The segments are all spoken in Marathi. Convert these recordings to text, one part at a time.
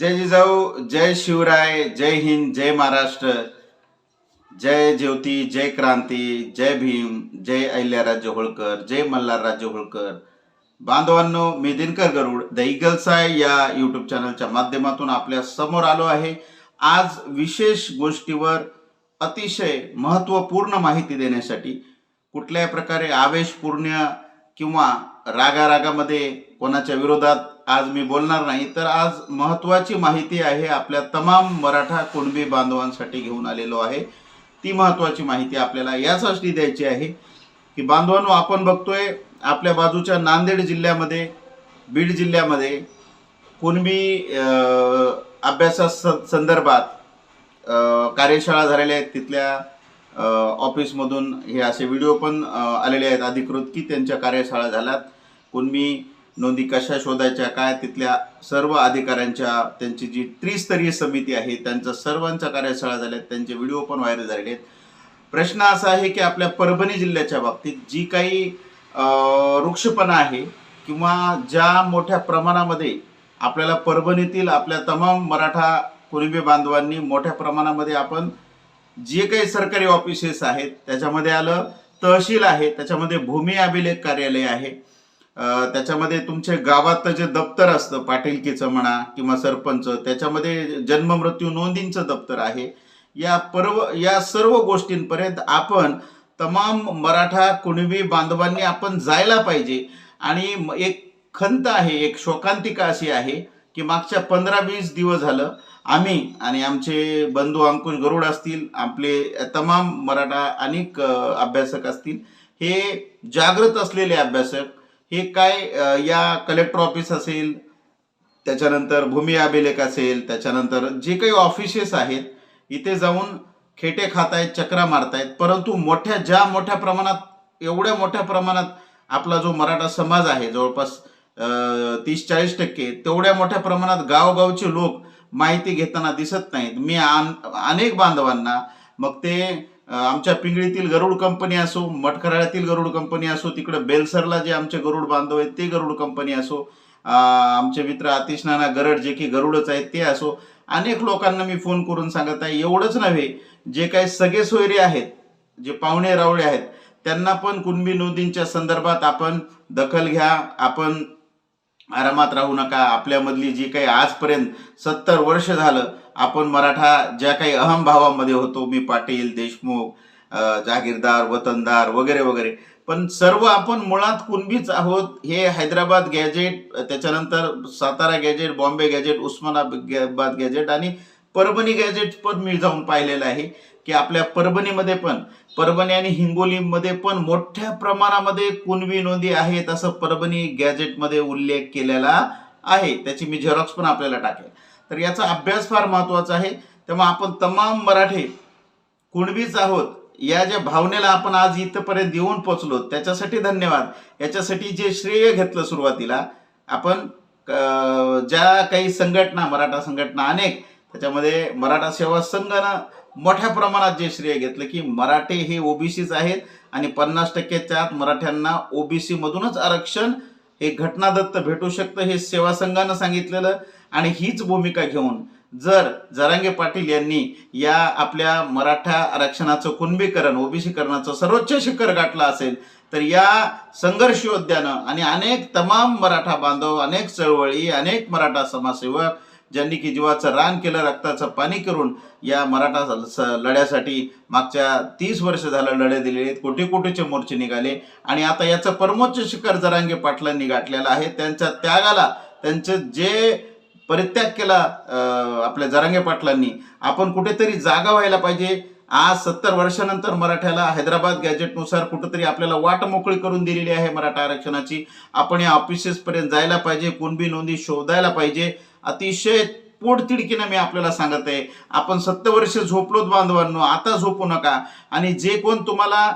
जय जिजाऊ जय शिवराय जय हिंद जय महाराष्ट्र जय ज्योती जय क्रांती जय भीम जय अहिल्याराजे होळकर जय मल्हारराजे होळकर. बांधवांनो मी दिनकर गरुड द इगल्साय या यूट्यूब चॅनलच्या माध्यमातून आपल्यासमोर आलो आहे. आज विशेष गोष्टीवर अतिशय महत्त्वपूर्ण माहिती देण्यासाठी कुठल्याही प्रकारे आवेशपूर्ण किंवा रागारागामध्ये कोणाच्या विरोधात आज मी बोलणार नाही तर आज महत्त्वाची माहिती आहे आपल्या तमाम मराठा कुणबी बांधवांसाठी घेऊन आलेलो आहे. ती महत्त्वाची माहिती आपल्याला यासाठी द्यायची आहे की बांधवांनो आपण बघतोय आपल्या बाजूच्या नांदेड जिल्ह्यामध्ये बीड जिल्ह्यामध्ये कुणबी अभ्यासा स- संदर्भात कार्यशाळा झालेल्या आहेत. तिथल्या ऑफिसमधून हे असे व्हिडिओ पण आलेले आहेत अधिकृत की त्यांच्या कार्यशाळा झाल्यात. कुणबी नोंदी कशा शोधायच्या काय तिथल्या सर्व अधिकाऱ्यांच्या त्यांची जी त्रिस्तरीय समिती आहे त्यांच्या सर्वांच्या कार्यशाळा झाल्या आहेत त्यांचे व्हिडिओ पण व्हायरल झालेले आहेत. प्रश्न असा आहे की आपल्या परभणी जिल्ह्याच्या बाबतीत जी काही वृक्षपणा आहे किंवा ज्या मोठ्या प्रमाणामध्ये आपल्याला परभणीतील आपल्या तमाम मराठा कुणबी बांधवांनी मोठ्या प्रमाणामध्ये आपण जे काही सरकारी ऑफिसेस आहेत त्याच्यामध्ये आलं तहसील आहे त्याच्यामध्ये भूमी अभिलेख कार्यालय आहे. त्याच्यामध्ये तुमचे गावात जे दप्तर असतं पाटीलकीचं म्हणा किंवा सरपंच त्याच्यामध्ये जन्म मृत्यू नोंदींचं दप्तर आहे. या पर्व या सर्व गोष्टींपर्यंत आपण तमाम मराठा कुणबी बांधवांनी आपण जायला पाहिजे. आणि एक खंत आहे एक शोकांतिका अशी आहे की मागच्या पंधरा वीस दिवस झालं आम्ही आणि आमचे बंधू अंकुश गरुड असतील आपले तमाम मराठा अनेक अभ्यासक असतील हे जागृत असलेले अभ्यासक हे काय या कलेक्टर ऑफिस असेल त्याच्यानंतर भूमी अभिलेख असेल त्याच्यानंतर जे काही ऑफिसेस आहेत इथे जाऊन खेटे खातायत चक्रा मारतायत परंतु मोठ्या ज्या मोठ्या प्रमाणात एवढ्या मोठ्या प्रमाणात आपला जो मराठा समाज आहे जवळपास तीस चाळीस टक्के तेवढ्या मोठ्या प्रमाणात गावगावचे लोक माहिती घेताना दिसत नाहीत. मी आन- अनेक बांधवांना मग ते आमच्या पिंगळीतील गरुड कंपनी असो मठखराळ्यातील गरुड कंपनी असो तिकडे बेलसरला जे आमचे गरुड बांधव आहेत ते गरुड कंपनी असो आमचे मित्र आतिश नाना गरड जे की गरुडच आहेत ते असो अनेक लोकांना मी फोन करून सांगत आहे एवढंच नव्हे जे काही सगळे सोयरे आहेत जे पाहुणे रावळे आहेत त्यांना पण कुणबी नोंदींच्या संदर्भात आपण दखल घ्या आपण आरामात राहू नका. आपल्यामधली जी काही आजपर्यंत सत्तर वर्ष झालं आपण मराठा ज्या काही अहमभावामध्ये होतो मी पाटील देशमुख जागीरदार वतनदार वगैरे वगैरे पण सर्व आपण मुळात कुणबीच आहोत. हे हैदराबाद गॅजेट त्याच्यानंतर Satara gazette Bombay gazette Osmanabad gazette आणि परभणी गॅजेट पण मी जाऊन पाहिलेलं आहे की आपल्या परभणीमध्ये पण परभणी आणि हिंगोलीमध्ये पण मोठ्या प्रमाणामध्ये कुणवी नोंदी आहेत असं परभणी गॅजेटमध्ये उल्लेख केलेला आहे. त्याची मी झेरॉक्स पण आपल्याला टाकेल. तर याचा अभ्यास फार महत्त्वाचा आहे. तेव्हा आपण तमाम मराठे कुणबीच आहोत या ज्या भावनेला आपण आज इथपर्यंत येऊन पोचलो त्याच्यासाठी धन्यवाद. याच्यासाठी जे श्रेय घेतलं सुरुवातीला आपण ज्या काही संघटना मराठा संघटना अनेक त्याच्यामध्ये मराठा सेवा संघानं मोठ्या प्रमाणात जे श्रेय घेतलं की मराठे हे ओबीसीच आहेत आणि पन्नास टक्क्याच्या आत मराठ्यांना ओबीसी मधूनच आरक्षण हे घटनादत्त भेटू शकतं हे सेवा संघानं सांगितलेलं. आणि हीच भूमिका घेऊन जर जरांगे पाटील यांनी या आपल्या मराठा आरक्षणाचं कुणबीकरण ओबीसीकरणाचं सर्वोच्च शिखर गाठलं असेल तर या संघर्ष योद्ध्यानं आणि अनेक तमाम मराठा बांधव अनेक चळवळी अनेक मराठा समाजसेवक ज्यांनी की जीवाचं रान केलं रक्ताचं पाणी करून या मराठा स- लढ्यासाठी मागच्या तीस वर्ष झालं लढे दिलेले आहेत. कोटी कोटीचे मोर्चे निघाले. आणि आता याचं परमोच्च शिखर जरांगे पाटलांनी गाठलेलं आहे. त्यांच्या त्यागाला त्यांचं जे परित्याग केला आपल्या जरांगे पाटलांनी आपण कुठेतरी जागा व्हायला पाहिजे. आज सत्तर वर्षानंतर मराठ्याला हैदराबाद गॅजेटनुसार कुठंतरी आपल्याला वाट मोकळी करून दिलेली आहे मराठा आरक्षणाची. आपण या ऑफिसेसपर्यंत जायला पाहिजे. कुणबी नोंदी शोधायला पाहिजे. अतिशय पोटतिडकीनं मी आपल्याला सांगत आहे. आपण सत्तर वर्ष झोपलोत बांधवांनो आता झोपू नका. आणि जे कोण तुम्हाला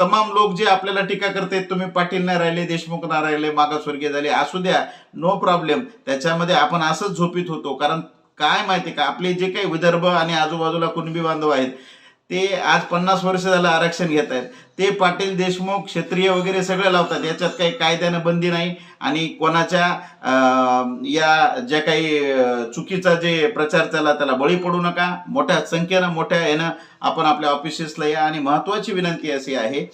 तमाम लोक जे आपल्याला टीका करते तुम्ही पाटील नाही राहिले देशमुख नाही राहिले मागासवर्गीय झाले असू द्या नो प्रॉब्लेम त्याच्यामध्ये आपण असंच झोपीत होतो. कारण काय माहिती का आपले जे काही विदर्भ आणि आजूबाजूला कुणबी बांधव आहेत ते आज पन्नास वर्ष झालं आरक्षण घेत आहेत. ते पाटील देशमुख क्षत्रिय वगैरे सगळे लावतात. याच्यात काही कायद्यानं बंदी नाही आणि कोणाच्या या ज्या काही चुकीचा जे प्रचार चालला त्याला बळी पडू नका. मोठ्या संख्येनं मोठ्या यानं आपण आपल्या ऑफिसेसला या आणि महत्वाची विनंती अशी आहे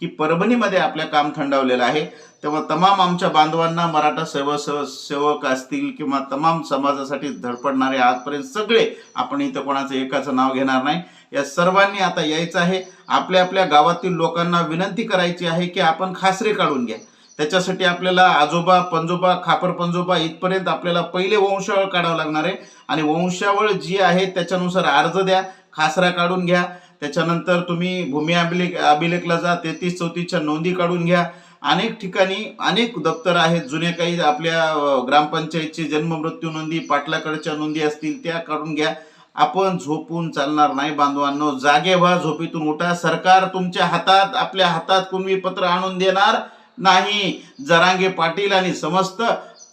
की परभणीमध्ये आपलं काम थंडावलेलं आहे. तेव्हा तमाम आमच्या बांधवांना मराठा सेवक सेवक असतील किंवा तमाम समाजासाठी धडपडणारे आजपर्यंत सगळे आपण इथं कोणाचं एकाचं नाव घेणार नाही. या सर्वांनी आता यायचं आहे. आपल्या आपल्या गावातील लोकांना विनंती करायची आहे की आपण खासरे काढून घ्या. त्याच्यासाठी आपल्याला आजोबा पंजोबा खापर पंजोबा इथपर्यंत आपल्याला पहिले वंशावळ काढावं लागणार आहे. आणि वंशावळ जी आहे त्याच्यानुसार अर्ज द्या खासरा काढून घ्या. त्याच्यानंतर तुम्ही भूमी अभिलेख अभिलेखला जा तेहतीस चौतीसच्या नोंदी काढून घ्या. अनेक ठिकाणी अनेक दप्तर आहेत. जुने काही आपल्या ग्रामपंचायतची जन्म मृत्यू नोंदी पाटलाकडच्या नोंदी असतील त्या काढून घ्या. आपण झोपून चालणार नाही बांधवांनो. जागे व्हा झोपेतून उठा. सरकार तुमच्या हातात आपल्या हातात कुणबी पत्र आणून देणार नाही. जरांगे पाटील आणि समस्त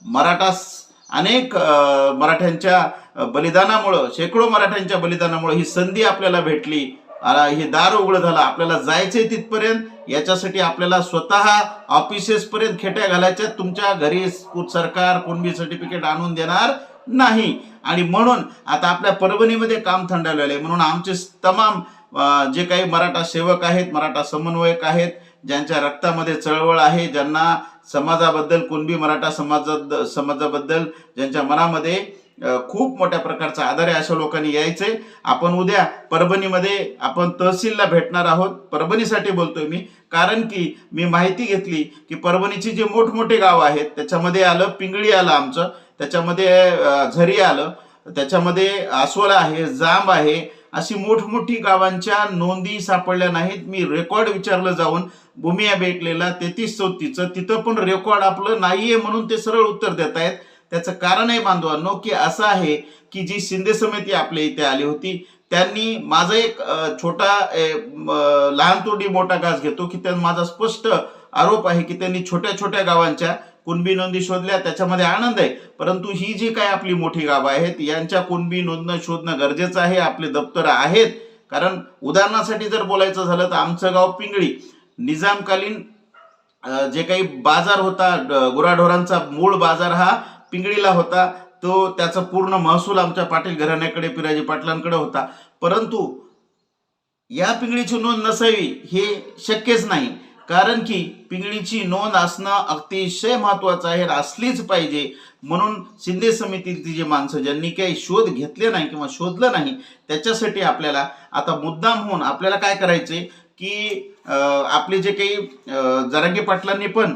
मराठा अनेक मराठ्यांच्या बलिदानामुळं शेकडो मराठ्यांच्या बलिदानामुळं ही संधी आपल्याला भेटली. हे दार उघडं झालं. आपल्याला जायचंय तिथपर्यंत. याच्यासाठी आपल्याला स्वतः ऑफिसेस पर्यंत खेट्या घालायच्या. तुमच्या घरी कु- सरकार कुणबी सर्टिफिकेट आणून देणार नाही. आणि म्हणून आता आपल्या परभणीमध्ये काम थंडावलेलं आहे. म्हणून आमचे तमाम जे काही मराठा सेवक आहेत मराठा समन्वयक आहेत ज्यांच्या रक्तामध्ये चळवळ आहे ज्यांना समाजाबद्दल कुणबी मराठा समाजा समाजाबद्दल ज्यांच्या मनामध्ये खूप मोठ्या प्रकारचा आधार आहे अशा लोकांनी यायचंय आपण उद्या परभणीमध्ये आपण तहसीलला भेटणार आहोत. परभणीसाठी बोलतोय मी. कारण की मी माहिती घेतली की परभणीची जे मोठमोठे गाव आहेत त्याच्यामध्ये आलं पिंगळी आलं आमचं त्याच्यामध्ये झरी आलं त्याच्यामध्ये आसवला आहे जांब आहे अशी मोठमोठी गावांच्या नोंदी सापडल्या नाहीत. मी रेकॉर्ड विचारलं जाऊन भूमिया भेटलेला तेहतीस चौतीचं तिथं पण रेकॉर्ड आपलं नाहीये म्हणून ते सरळ उत्तर देत आहेत त्याचं कारण आहे बांधवांनो की असं आहे की जी शिंदे समिती आपल्या इथे आली होती त्यांनी माझा एक छोटा लहान तोडी मोठा घास घेतो की त्यांना माझा स्पष्ट आरोप आहे की त्यांनी छोट्या छोट्या गावांच्या कुणबी नोंदी शोधल्या त्याच्यामध्ये आनंद आहे. परंतु ही जी काय आपली मोठी गावं आहेत यांच्या कुणबी नोंदणं शोधणं गरजेचं आहे आपले दप्तर आहेत. कारण उदाहरणासाठी जर बोलायचं झालं तर आमचं गाव पिंगळी. निजामकालीन जे काही बाजार होता गुराढोरांचा मूळ बाजार हा पिंगळीला होता तो त्याचा पूर्ण महसूल आमच्या पाटील घराण्याकडे पिराजी पाटलांकडे होता. परंतु या पिंगळीची नोंद नसावी हे शक्यच नाही. कारण की पिंगळीची नोंद असणं अतिशय महत्वाचं आहे असलीच पाहिजे. म्हणून शिंदे समितीतील जे माणसं ज्यांनी काही शोध घेतले नाही किंवा शोधलं नाही त्याच्यासाठी आपल्याला आता मुद्दाम होऊन आपल्याला काय करायचंय? की आपले जे काही जरांगे पाटलांनी पण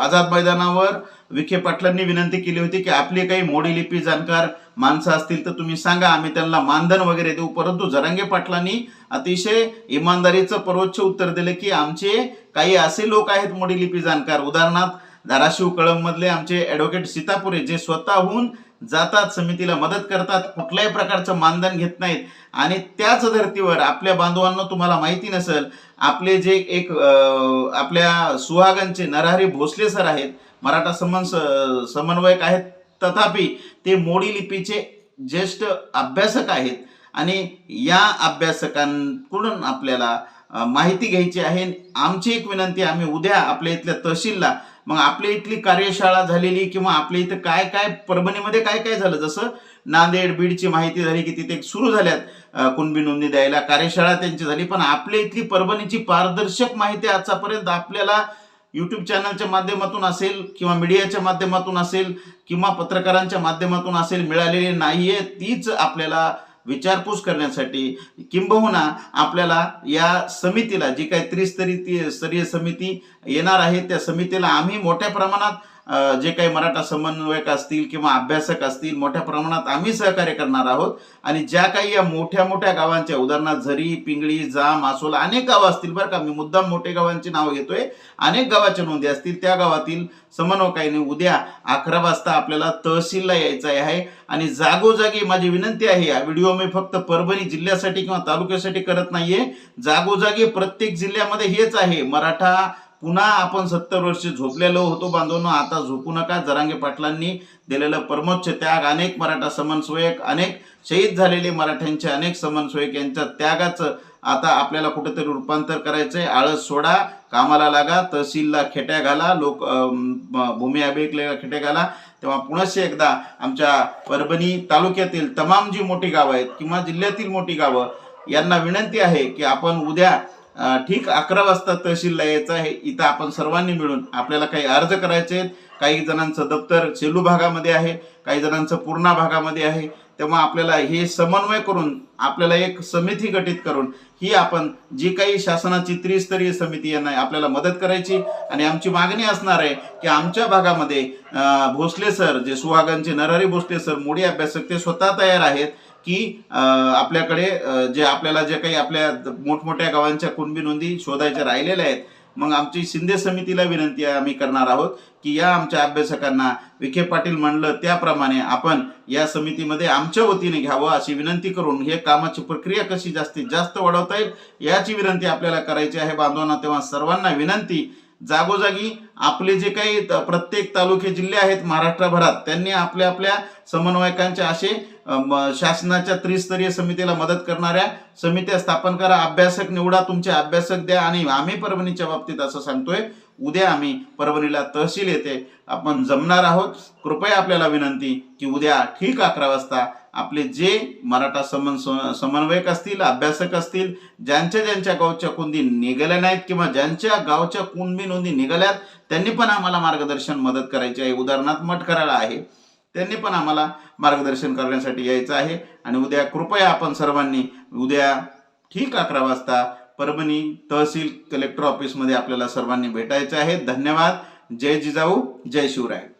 आझाद मैदानावर विखे पाटलांनी विनंती केली होती की आपले काही मोडी लिपी जाणकार माणसं असतील तर तुम्ही सांगा आम्ही त्यांना मानधन वगैरे देऊ. परंतु जरांगे पाटलांनी अतिशय इमानदारीचं सर्वोच्च उत्तर दिलं की आमचे काही असे लोक आहेत मोडी लिपी जाणकार. उदाहरणार्थ धाराशिव कळंबमधले आमचे ॲडव्होकेट सीतापुरे जे स्वतःहून जातात समितीला मदत करतात कुठल्याही प्रकारचं मानधन घेत नाहीत. आणि त्याच धर्तीवर आपल्या बांधवांना तुम्हाला माहिती नसेल आपले जे एक आपल्या सुहागांचे नरहरी भोसले सर आहेत मराठा समन समन्वयक आहेत तथापि ते मोडी लिपीचे ज्येष्ठ अभ्यासक आहेत. आणि या अभ्यासकांकडून आपल्याला माहिती घ्यायची आहे. आमची एक विनंती आम्ही उद्या आपल्या इथल्या तहसीलला मग आपल्या इथली कार्यशाळा झालेली किंवा आपल्या इथं काय काय परभणीमध्ये काय काय झालं? जसं नांदेड बीडची माहिती झाली की तिथे सुरू झाल्यात कुणबी नोंदणी द्यायला. कार्यशाळा त्यांची झाली पण आपल्या इथली परभणीची पारदर्शक माहिती आजच्यापर्यंत आपल्याला यूट्यूब चॅनलच्या माध्यमातून असेल किंवा मीडियाच्या माध्यमातून असेल किंवा पत्रकारांच्या माध्यमातून असेल मिळालेली नाहीये. तीच आपल्याला विचारपूस करण्यासाठी किंबहुना आपल्याला या समितीला जी काही त्रिस्तरीय स्तरीय समिती येणार आहे त्या समितीला आम्ही मोठ्या प्रमाणात जे काही मराठा समन्वयक असतील किंवा अभ्यासक असतील मोठ्या प्रमाणात आम्ही सहकार्य करणार आहोत. आणि ज्या काही या मोठ्या मोठ्या गावांच्या उदाहरणार्थ झरी पिंगळी जाम आसोला अनेक गावं असतील बरं का. मी मुद्दाम मोठे गावांची नावं घेतोय. अनेक गावाच्या नोंदी असतील. त्या गावातील समन्वयकाने उद्या अकरा वाजता आपल्याला तहसीलला यायचं आहे. आणि जागोजागी माझी विनंती आहे या व्हिडिओ मी फक्त परभणी जिल्ह्यासाठी किंवा तालुक्यासाठी करत नाहीये. जागोजागी प्रत्येक जिल्ह्यामध्ये हेच आहे. मराठा पुन्हा आपण सत्तर वर्ष झोपलेलो होतो बांधवनो आता झोपू नका. जरांगे पाटलांनी दिलेलं परमोच्च त्याग अनेक मराठा समन्वयक अनेक शहीद झालेले मराठ्यांचे अनेक समन्वयक यांच्या त्यागाचं आता आपल्याला कुठेतरी रूपांतर करायचंय. आळस सोडा कामाला लागा तहसीलला खेट्या घाला लोक भूमी अभिलेखला खेट्या घाला. तेव्हा पुनश्च एकदा आमच्या परभणी तालुक्यातील तमाम जी मोठी गावं आहेत किंवा जिल्ह्यातील मोठी गावं यांना विनंती आहे की आपण उद्या ठीक अकरा वाजता तहसीलला यायचं आहे. इथं आपण सर्वांनी मिळून आपल्याला काही अर्ज करायचे आहेत. काही जणांचं दप्तर सेलू भागामध्ये आहे काही जणांचं पूर्णा भागामध्ये आहे. तेव्हा आपल्याला हे समन्वय करून आपल्याला एक समिती गठीत करून ही आपण जी काही शासनाची त्रिस्तरीय समिती यांना आपल्याला मदत करायची. आणि आमची मागणी असणार आहे की आमच्या भागामध्ये भोसले सर जे सुहागांचे नरहरी भोसले सर मोडी अभ्यासक ते स्वतः तयार आहेत. की आपल्याकडे जे आपल्याला जे काही आपल्या मोठमोठ्या गावांच्या कुणबी नोंदी शोधायच्या राहिलेल्या आहेत मग आमची शिंदे समितीला विनंती आम्ही करणार आहोत की या आमच्या अभ्यासकांना विखे पाटील म्हणलं त्याप्रमाणे आपण या समितीमध्ये आमच्या वतीने घ्यावं अशी विनंती करून हे कामाची प्रक्रिया कशी जास्तीत जास्त वाढवता येईल याची विनंती आपल्याला करायची आहे. बांधवांना तेव्हा सर्वांना विनंती. जागोजागी आपले जे काही प्रत्येक तालुके जिल्हे आहेत महाराष्ट्रभरात त्यांनी आपल्या आपल्या समन्वयकांच्या असे शासनाच्या त्रिस्तरीय समितीला मदत करणाऱ्या समित्या स्थापन करा अभ्यासक निवडा तुमचे अभ्यासक द्या आणि आम्ही परभणीच्या बाबतीत असं सांगतोय. उद्या आम्ही परभणीला तहसील येथे आपण जमणार आहोत. कृपया आपल्याला विनंती की उद्या ठीक अकरा वाजता आपले जे मराठा समन समन्वयक असतील अभ्यासक असतील ज्यांच्या ज्यांच्या गावच्या कुंदी निघाल्या नाहीत किंवा ज्यांच्या गावच्या कुणबी नोंदी निघाल्यात त्यांनी पण आम्हाला मार्गदर्शन मदत करायची आहे. उदाहरणार्थ मठकराला आहे. त्यांनी पण आम्हाला मार्गदर्शन करण्यासाठी यायचं आहे. आणि उद्या कृपया आपण सर्वांनी उद्या ठीक अकरा वाजता परभणी तहसील कलेक्टर ऑफिसमध्ये आपल्याला सर्वांनी भेटायचं आहे. धन्यवाद. जय जिजाऊ. जय शिवराय.